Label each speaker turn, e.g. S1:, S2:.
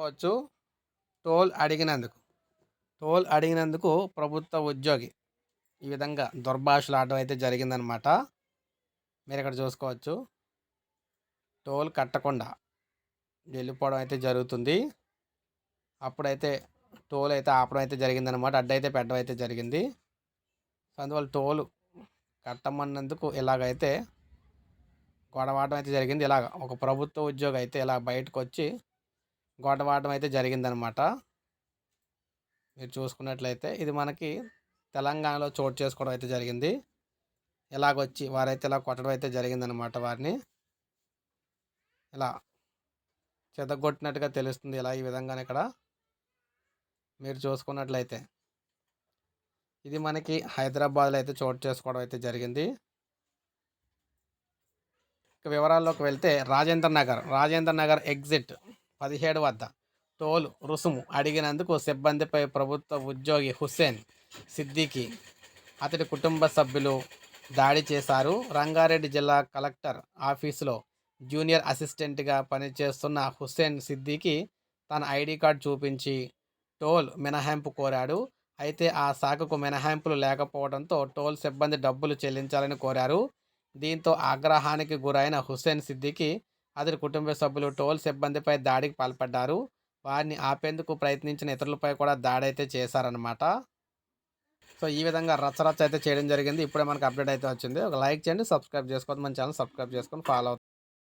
S1: చూసుకోవచ్చు టోల్ అడిగినందుకు. టోల్ అడిగినందుకు ప్రభుత్వ ఉద్యోగి ఈ విధంగా దుర్భాషలు ఆడడం అయితే జరిగిందనమాట. మీరు ఇక్కడ చూసుకోవచ్చు. టోల్ కట్టకుండా వెళ్ళిపోవడం అయితే జరుగుతుంది. అప్పుడైతే టోల్ అయితే ఆపడం అయితే జరిగిందనమాట. అడ్డైతే పెట్టడం అయితే జరిగింది. సో అందువల్ల టోల్ కట్టమన్నందుకు ఇలాగైతే గొడవాడడం అయితే జరిగింది. ఇలాగ ఒక ప్రభుత్వ ఉద్యోగి అయితే ఇలా బయటకు వచ్చి గొడవాడడం అయితే జరిగిందనమాట. మీరు చూసుకున్నట్లయితే ఇది మనకి తెలంగాణలో చోటు చేసుకోవడం అయితే జరిగింది. ఇలాగొచ్చి వారైతే ఇలా కొట్టడం అయితే జరిగిందనమాట వారిని. ఇలా చెదగొట్టినట్టుగా తెలుస్తుంది ఇలా ఈ విధంగానే ఇక్కడ. మీరు చూసుకున్నట్లయితే ఇది మనకి హైదరాబాద్లో అయితే చోటు చేసుకోవడం అయితే జరిగింది. ఇక వివరాల్లోకి వెళ్తే రాజేంద్ర నగర్ రాజేంద్ర నగర్ ఎగ్జిట్. పదిహేడు వద్ద. టోల్ రుసుము అడిగినందుకు సిబ్బందిపై ప్రభుత్వ ఉద్యోగి హుస్సేన్ సిద్దికి అతడి కుటుంబ సభ్యులు దాడి చేశారు. రంగారెడ్డి జిల్లా కలెక్టర్ ఆఫీసులో జూనియర్ అసిస్టెంట్గా పనిచేస్తున్న హుస్సేన్ సిద్దికి తన ఐడి కార్డు చూపించి టోల్ మినహాయింపు కోరాడు. అయితే ఆ శాఖకు మినహాయింపులు లేకపోవడంతో టోల్ సిబ్బంది డబ్బులు చెల్లించాలని కోరారు. దీంతో ఆగ్రహానికి గురైన హుస్సేన్ సిద్దికి అతడి కుటుంబ సభ్యులు టోల్ సిబ్బందిపై దాడికి పాల్పడ్డారు. వారిని ఆపేందుకు ప్రయత్నించిన ఇతరులపై కూడా దాడి అయితే చేశారనమాట సో ఈ విధంగా రచ్చరచ్చ అయితే చేయడం జరిగింది. ఇప్పుడే మనకు అప్డేట్ అయితే వచ్చింది. ఒక లైక్ చేయండి సబ్స్క్రైబ్ చేసుకోవద్దు మన ఛానల్ సబ్స్క్రైబ్ చేసుకొని ఫాలో